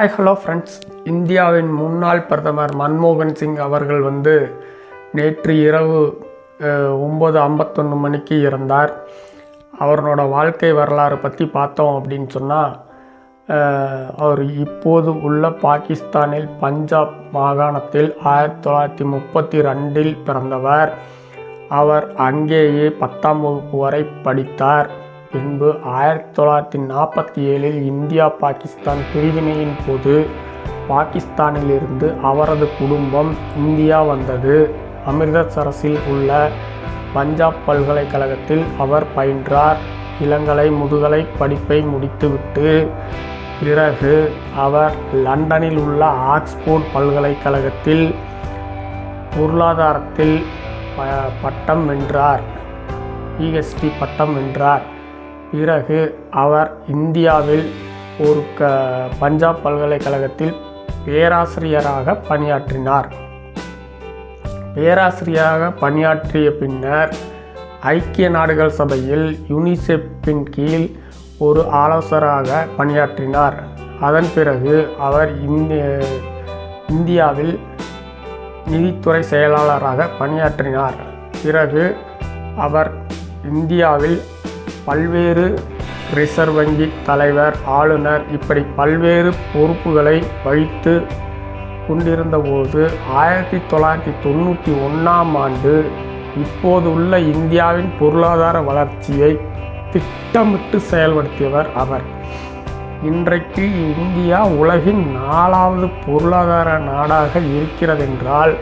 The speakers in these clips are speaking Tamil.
ஹாய் ஹலோ ஃப்ரெண்ட்ஸ் இந்தியாவின் முன்னாள் பிரதமர் மன்மோகன் சிங் அவர்கள் வந்து நேற்று இரவு ஒம்பது ஐம்பத்தொன்று மணிக்கு இறந்தார். அவரோட வாழ்க்கை வரலாறு பற்றி பார்த்தோம் அப்படின்னு சொன்னால் அவர் இப்போது உள்ள பாகிஸ்தானில் பஞ்சாப் மாகாணத்தில் ஆயிரத்தி தொள்ளாயிரத்தி முப்பத்தி ரெண்டில் பிறந்தவர். அவர் அங்கேயே பத்தாம் வகுப்பு வரை படித்தார். பின்பு ஆயிரத்தி தொள்ளாயிரத்தி நாற்பத்தி ஏழில் இந்தியா பாகிஸ்தான் பிரிவினையின் போது பாகிஸ்தானிலிருந்து அவரது குடும்பம் இந்தியா வந்தது. அமிர்தசரஸில் உள்ள பஞ்சாப் பல்கலைக்கழகத்தில் அவர் பயின்றார். இளங்கலை முதுகலை படிப்பை முடித்துவிட்டு பிறகு அவர் லண்டனில் உள்ள ஆக்ஸ்போர்ட் பல்கலைக்கழகத்தில் பொருளாதாரத்தில் ப- பட்டம் வென்றார். பிஹெச்டி பட்டம் வென்றார். பிறகு அவர் இந்தியாவில் ஒரு க பஞ்சாப் பல்கலைக்கழகத்தில் பேராசிரியராக பணியாற்றினார். பேராசிரியராக பணியாற்றிய பின்னர் ஐக்கிய நாடுகள் சபையில் யுனிசெஃப்பின் கீழ் ஒரு ஆலோசகராக பணியாற்றினார். அதன் பிறகு அவர் இந்த இந்தியாவில் நிதித்துறை செயலாளராக பணியாற்றினார். பிறகு அவர் இந்தியாவில் பல்வேறு ரிசர்வ் வங்கி தலைவர் ஆளுநர் இப்படி பல்வேறு பொறுப்புகளை வைத்து கொண்டிருந்தபோது ஆயிரத்தி தொள்ளாயிரத்தி தொண்ணூற்றி ஒன்றாம் ஆண்டு இப்போது உள்ள இந்தியாவின் பொருளாதார வளர்ச்சியை திட்டமிட்டு செயல்படுத்தியவர் அவர். இன்றைக்கு இந்தியா உலகின் நாலாவது பொருளாதார நாடாக இருக்கிறதென்றால்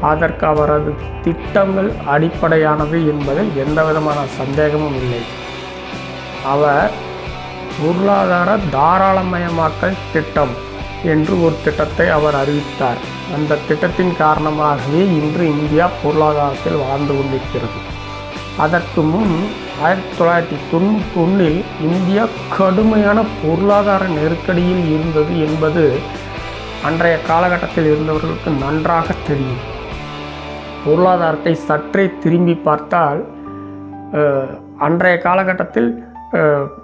அதற்கு அவரது திட்டங்கள் அடிப்படையானது என்பதில் எந்த விதமான சந்தேகமும் இல்லை. அவர் பொருளாதார தாராளமயமாக்கல் திட்டம் என்று ஒரு திட்டத்தை அவர் அறிவித்தார். அந்த திட்டத்தின் காரணமாகவே இன்று இந்தியா பொருளாதாரத்தில் வளர்ந்து கொண்டிருக்கிறது. அதற்கு முன் ஆயிரத்தி தொள்ளாயிரத்தி தொண்ணூற்றி ஒன்றில் இந்தியா கடுமையான பொருளாதார நெருக்கடியில் இருந்தது என்பது அன்றைய காலகட்டத்தில் இருந்தவர்களுக்கு நன்றாக தெரியும். பொருளாதாரத்தை சற்றே திரும்பி பார்த்தால் அன்றைய காலகட்டத்தில்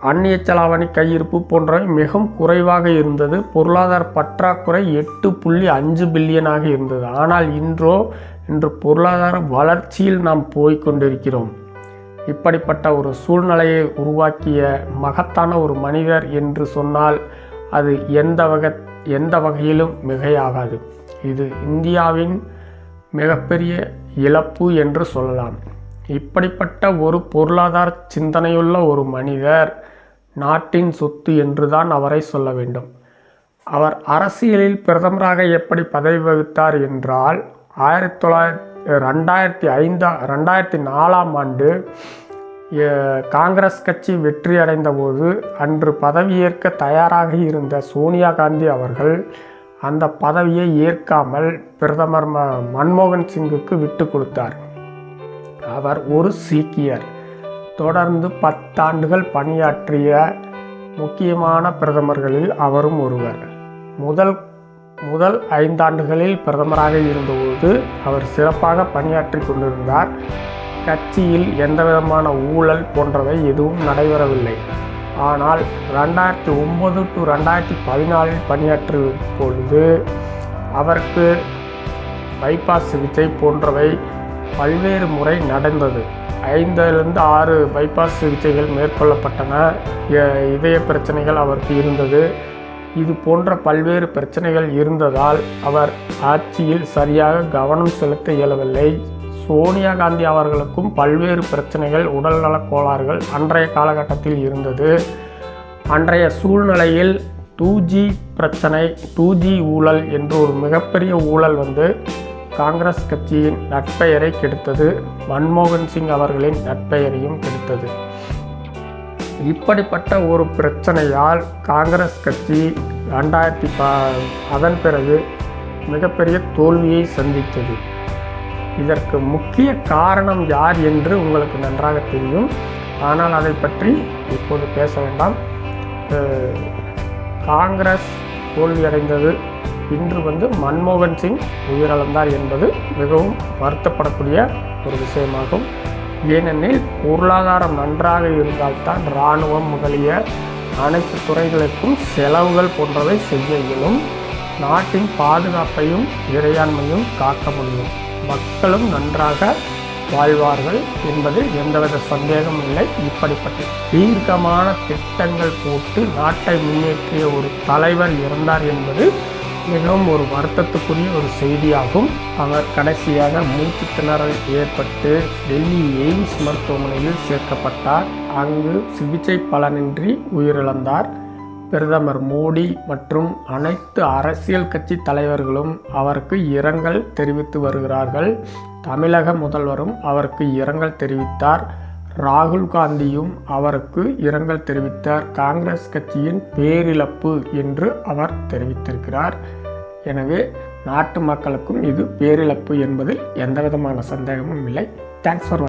அந்நிய செலாவணி கையிருப்பு போன்றவை மிகவும் குறைவாக இருந்தது. பொருளாதார பற்றாக்குறை எட்டு புள்ளி அஞ்சு பில்லியனாக இருந்தது. ஆனால் இன்றோ இன்று பொருளாதார வளர்ச்சியில் நாம் போய்க் கொண்டிருக்கிறோம். இப்படிப்பட்ட ஒரு சூழ்நிலையை உருவாக்கிய மகத்தான ஒரு மனிதர் என்று சொன்னால் அது எந்த வகை எந்த வகையிலும் மிகையாகாது. இது இந்தியாவின் மிகப்பெரிய இழப்பு என்று சொல்லலாம். இப்படிப்பட்ட ஒரு பொருளாதார சிந்தனையுள்ள ஒரு மனிதர் நாட்டின் சொத்து என்றுதான் அவரை சொல்ல வேண்டும். அவர் அரசியலில் பிரதமராக எப்படி பதவி வகித்தார் என்றால் ஆயிரத்தி தொள்ளாயிரத்தி ரெண்டாயிரத்தி ஐந்தா ரெண்டாயிரத்தி நாலாம் ஆண்டு காங்கிரஸ் கட்சி வெற்றி அடைந்தபோது அன்று பதவியேற்க தயாராக இருந்த சோனியா காந்தி அவர்கள் அந்த பதவியை ஏற்காமல் பிரதமர் ம மன்மோகன் சிங்குக்கு விட்டு கொடுத்தார். அவர் ஒரு சீக்கியர். தொடர்ந்து பத்தாண்டுகள் பணியாற்றிய முக்கியமான பிரதமர்களில் அவரும் ஒருவர். முதல் முதல் ஐந்தாண்டுகளில் பிரதமராக இருந்தபோது அவர் சிறப்பாக பணியாற்றி கொண்டிருந்தார். கட்சியில் எந்தவிதமான ஊழல் போன்றவை எதுவும் நடைபெறவில்லை. ஆனால் ரெண்டாயிரத்தி ஒம்பது டு ரெண்டாயிரத்தி பதினாலில் பணியாற்றிய பொழுது அவருக்கு பைபாஸ் சிகிச்சை போன்றவை பல்வேறு முறை நடந்தது. ஐந்திலிருந்து ஆறு பைபாஸ் சிகிச்சைகள் மேற்கொள்ளப்பட்டன. இதய பிரச்சனைகள் அவருக்கு இருந்தது. இது போன்ற பல்வேறு பிரச்சனைகள் இருந்ததால் அவர் ஆட்சியில் சரியாக கவனம் செலுத்த இயலவில்லை. சோனியா காந்தி அவர்களுக்கும் பல்வேறு பிரச்சனைகள் உடல்நலக் கோளாறுகள் அன்றைய காலகட்டத்தில் இருந்தது. அன்றைய சூழ்நிலையில் டூ ஜி பிரச்சனை டூ ஜி ஊழல் என்று ஒரு மிகப்பெரிய ஊழல் வந்து காங்கிரஸ் கட்சியின் நட்பெயரை கெடுத்தது மன்மோகன் சிங் அவர்களின் நட்பெயரையும் கெடுத்தது. இப்படிப்பட்ட ஒரு பிரச்சனையால் காங்கிரஸ் கட்சி ரெண்டாயிரத்தி பா அதன் பிறகு மிகப்பெரிய தோல்வியை சந்தித்தது. இதற்கு முக்கிய காரணம் யார் என்று உங்களுக்கு நன்றாக தெரியும். ஆனால் அதை பற்றி இப்போது பேச வேண்டாம். காங்கிரஸ் தோல்வியடைந்தது இன்று வந்து மன்மோகன் சிங் உயிரிழந்தார் என்பது மிகவும் வருத்தப்படக்கூடிய ஒரு விஷயமாகும். ஏனெனில் பொருளாதாரம் நன்றாக இருந்தால்தான் இராணுவம் முதலிய அனைத்து துறைகளுக்கும் செலவுகள் போன்றவை செய்ய இயலும். நாட்டின் பாதுகாப்பையும் இறையாண்மையும் காக்க முடியும். மக்களும் நன்றாக வாழ்வார்கள் என்பதில் எந்தவித சந்தேகமும் இல்லை. இப்படிப்பட்ட தீர்க்கமான திட்டங்கள் போட்டு நாட்டை முன்னேற்றிய ஒரு தலைவர் இறந்தார் என்பது மிகவும் ஒரு வருத்தத்துக்குரிய ஒரு செய்தியாகும். அவர் கடைசியாக மூச்சு திணறல் ஏற்பட்டு டெல்லி எய்ம்ஸ் மருத்துவமனையில் சேர்க்கப்பட்டார். அங்கு சிகிச்சை பலனின்றி உயிரிழந்தார். பிரதமர் மோடி மற்றும் அனைத்து அரசியல் கட்சி தலைவர்களும் அவருக்கு இரங்கல் தெரிவித்து வருகிறார்கள். தமிழக முதல்வரும் அவருக்கு இரங்கல் தெரிவித்தார். ராகுல் காந்தியும் அவருக்கு இரங்கல் தெரிவித்தார். காங்கிரஸ் கட்சியின் பேரிழப்பு என்று அவர் தெரிவித்திருக்கிறார். எனவே நாட்டு மக்களுக்கும் இது பேரிழப்பு என்பதில் எந்தவிதமான சந்தேகமும் இல்லை. Thanks for